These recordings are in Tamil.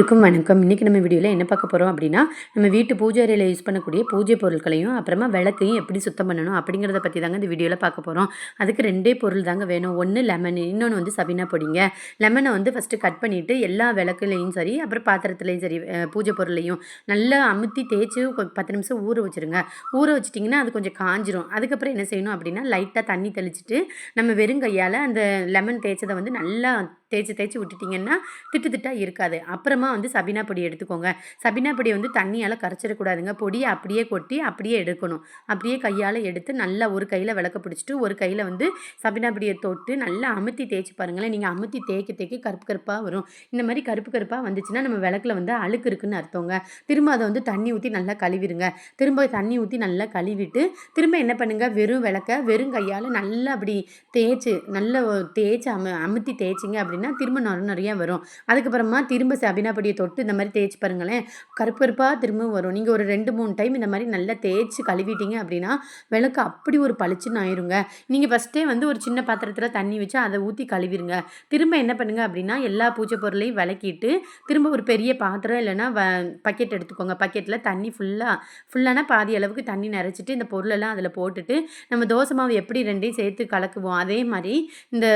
இருக்கும் வணக்கம். இன்றைக்கி நம்ம வீடியோவில் என்ன பார்க்க போகிறோம் அப்படின்னா நம்ம வீட்டு பூஜை அறையில் யூஸ் பண்ணக்கூடிய பூஜை பொருட்களையும் அப்புறமா விளக்கையும் எப்படி சுத்தம் பண்ணணும் அப்படிங்கிறத பற்றி தாங்க இந்த வீடியோவில் பார்க்க போகிறோம் அதுக்கு ரெண்டே பொருள் தாங்க வேணும். ஒன்று லெமன் இன்னொன்று வந்து சபினா பொடிங்க. லெமனை வந்து ஃபஸ்ட்டு கட் பண்ணிவிட்டு எல்லா விளக்குலையும் சரி அப்புறம் பாத்திரத்துலையும் சரி பூஜை பொருளையும் நல்லா அமுத்தி தேய்ச்சி பத்து நிமிஷம் ஊற வச்சுருங்க. ஊற வச்சிட்டிங்கன்னா அது கொஞ்சம் காஞ்சிரும். அதுக்கப்புறம் என்ன செய்யணும் அப்படின்னா லைட்டாக தண்ணி தெளிச்சிட்டு நம்ம வெறும் கையால் அந்த லெமன் தேய்ச்சதை வந்து நல்லா தேய்ச்சி தேய்ச்சி விட்டுட்டிங்கன்னா திட்டு திட்டாக இருக்காது. அப்புறமா வந்து சபினா பொடி எடுத்துக்கோங்க. சபினா பொடி வந்து தண்ணியால் கரைச்சிடக்கூடாதுங்க. பொடியை அப்படியே கொட்டி அப்படியே எடுக்கணும். அப்படியே கையால் எடுத்து நல்லா ஒரு கையில் விளக்க பிடிச்சிட்டு ஒரு கையில் வந்து சபினா பொடியை தொட்டு நல்லா அமுத்தி தேய்ச்சி பாருங்களேன். நீங்கள் அமுத்தி தேய்க்க தேய்க்க கருப்பு கருப்பாக வரும். இந்த மாதிரி கருப்பு கருப்பாக வந்துச்சுன்னா நம்ம விளக்கில் வந்து அழுக்கு இருக்குன்னு அர்த்தங்க. திரும்ப அதை வந்து தண்ணி ஊற்றி நல்லா கழுவிடுங்க. திரும்ப தண்ணி ஊற்றி நல்லா கழுவிட்டு திரும்ப என்ன பண்ணுங்கள் வெறும் விளக்க வெறும் கையால் நல்லா அப்படி தேய்ச்சி நல்லா தேய்ச்சி அமு அமுத்தி தேய்ச்சிங்க அப்படி அப்படின்னா திரும்ப நாளும் நிறையா வரும். அதுக்கப்புறமா திரும்ப சபினாப்படியை தொட்டு இந்த மாதிரி தேய்ச்சி பாருங்களேன். கருப்பு கருப்பாக திரும்ப வரும். நீங்கள் ஒரு ரெண்டு மூணு டைம் இந்த மாதிரி நல்லா தேய்ச்சி கழுவிட்டீங்க அப்படின்னா விளக்கு அப்படி ஒரு பளிச்சுன்னு ஆயிருங்க. நீங்கள் ஃபஸ்ட்டே வந்து ஒரு சின்ன பாத்திரத்தில் தண்ணி வச்சு அதை ஊற்றி கழுவிடுங்க திரும்ப என்ன பண்ணுங்க அப்படின்னா எல்லா பூஜை பொருளையும் விளக்கிட்டு திரும்ப ஒரு பெரிய பாத்திரம் இல்லைன்னா வ பக்கெட் எடுத்துக்கோங்க. பக்கெட்டில் தண்ணி ஃபுல்லாக ஃபுல்லான பாதி அளவுக்கு தண்ணி நிறச்சிட்டு இந்த பொருளெல்லாம் அதில் போட்டுட்டு நம்ம தோசை மாவு எப்படி ரெண்டையும் சேர்த்து கலக்குவோம். அதே மாதிரி இந்த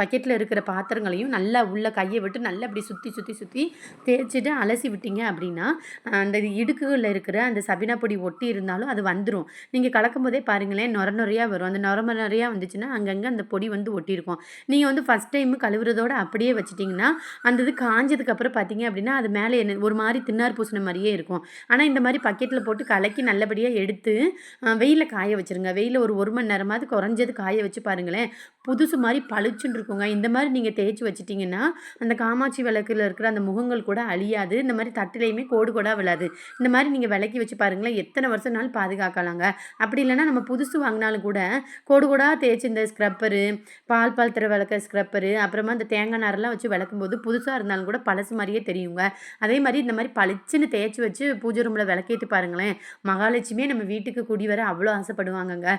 பக்கெட்டில் இருக்கிற பாத்திரங்கள் பாத்திரங்களையும் நல்லா உள்ள கையை விட்டு நல்லா அப்படி சுற்றி சுற்றி சுற்றி தேய்ச்சிட்டு அலசி விட்டீங்க அப்படின்னா அந்த இடுக்குகளில் இருக்கிற அந்த சபினா பொடி ஒட்டி இருந்தாலும் அது வந்துடும் நீங்கள் கலக்கும் போதே பாருங்களேன் நொர நொறையாக வரும். அந்த நொர நொறையாக வந்துச்சுன்னா அங்கங்கே அந்த பொடி வந்து ஒட்டியிருக்கும். நீங்கள் வந்து ஃபஸ்ட் டைம் கழுவுறதோடு அப்படியே வச்சிட்டிங்கன்னா அந்த இது காஞ்சதுக்கப்புறம் பார்த்தீங்க அப்படின்னா அது மேலே என்ன ஒரு மாதிரி தின்னார் பூசின மாதிரியே இருக்கும். ஆனால் இந்த மாதிரி பக்கெட்டில் போட்டு கலக்கி நல்லபடியாக எடுத்து வெயிலில் காய வச்சுருங்க. வெயிலில் ஒரு ஒரு மணி நேரமாவது குறைஞ்சது காய வச்சு பாருங்களேன் புதுசு மாதிரி பளிச்சுன்னு இருக்குங்க. இந்த மாதிரி நீங்கள் தேய்ச்சி தேய்ச்சி வச்சிட்டிங்கன்னா அந்த காமாட்சி விளக்கில் இருக்கிற அந்த முகங்கள் கூட அழியாது. இந்த மாதிரி தட்டிலையுமே கோடு கூட விழாது. இந்த மாதிரி நீங்கள் விளக்கி வச்சு பாருங்களேன் எத்தனை வருஷம்னாலும் பாதுகாக்கலாங்க. அப்படி இல்லைன்னா நம்ம புதுசு வாங்கினாலும் கூட கோடு கூட தேய்ச்சி இந்த ஸ்க்ரப்பரு பால் பால் தர விளக்க ஸ்க்ரப்பரு அப்புறமா அந்த தேங்காய் நாரெல்லாம் வச்சு விளக்கும் போது புதுசாக இருந்தாலும் கூட பழசு மாதிரியே தெரியுங்க. அதே மாதிரி இந்த மாதிரி பளிச்சுன்னு தேய்ச்சி வச்சு பூஜை ரூமில் விளக்கேற்றி பாருங்களேன் மகாலட்சுமியே நம்ம வீட்டுக்கு குடி வர அவ்வளோ ஆசைப்படுவாங்கங்க.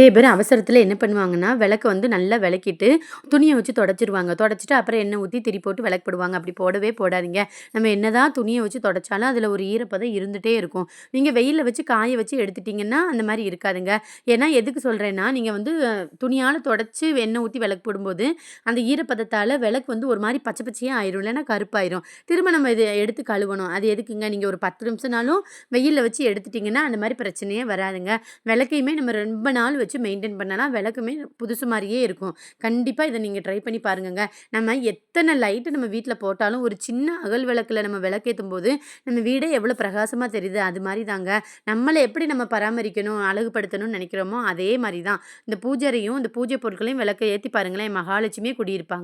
நிறைய பேர் அவசரத்தில் என்ன பண்ணுவாங்கன்னா விளக்கு வந்து நல்லா விளக்கிட்டு துணியை வச்சு தொடச்சிருவாங்க. தொடச்சிட்டு அப்புறம் எண்ணெய் ஊற்றி திரி போட்டு விளக்கு போடுவாங்க அப்படி போடவே போடாதீங்க. நம்ம என்ன தான் துணியை வச்சு தொடச்சாலும் அதில் ஒரு ஈரப்பதம் இருந்துகிட்டே இருக்கும். நீங்கள் வெயிலில் வச்சு காய வச்சு எடுத்துட்டிங்கன்னா அந்த மாதிரி இருக்காதுங்க. ஏன்னா எதுக்கு சொல்கிறேன்னா நீங்கள் வந்து துணியால் தொடச்சி எண்ணெய் ஊற்றி விளக்கு போடும்போது அந்த ஈரப்பதத்தால் விளக்கு வந்து ஒரு மாதிரி பச்சை பச்சையாக ஆயிரும். இல்லைன்னா கருப்பாயிரும். திரும்ப நம்ம இதை எடுத்து கழுவணும். அது எதுக்குங்க? நீங்கள் ஒரு பத்து நிமிஷம்னாலும் வெயிலில் வச்சு எடுத்துட்டிங்கன்னா அந்த மாதிரி பிரச்சனையே வராதுங்க. விளக்கையுமே நம்ம ரொம்ப நாள் வச்சு வச்சு மெயின்டைன் பண்ணலாம் விளக்குமே புதுசு மாதிரியே இருக்கும். கண்டிப்பாக இதை நீங்கள் ட்ரை பண்ணி பாருங்கங்க. நம்ம எத்தனை லைட்டு நம்ம வீட்டில் போட்டாலும் ஒரு சின்ன அகல் விளக்கில் நம்ம விளக்கேற்றும் போது நம்ம வீடே எவ்வளோ பிரகாசமாக தெரியுது அது மாதிரி தாங்க நம்மளை எப்படி நம்ம பராமரிக்கணும் அழகுபடுத்தணும்னு நினைக்கிறோமோ அதே மாதிரி தான் இந்த பூஜரையும் இந்த பூஜை பொருட்களையும் விளக்க ஏற்றி பாருங்களேன் மகாலட்சுமியே குடியிருப்பாங்க.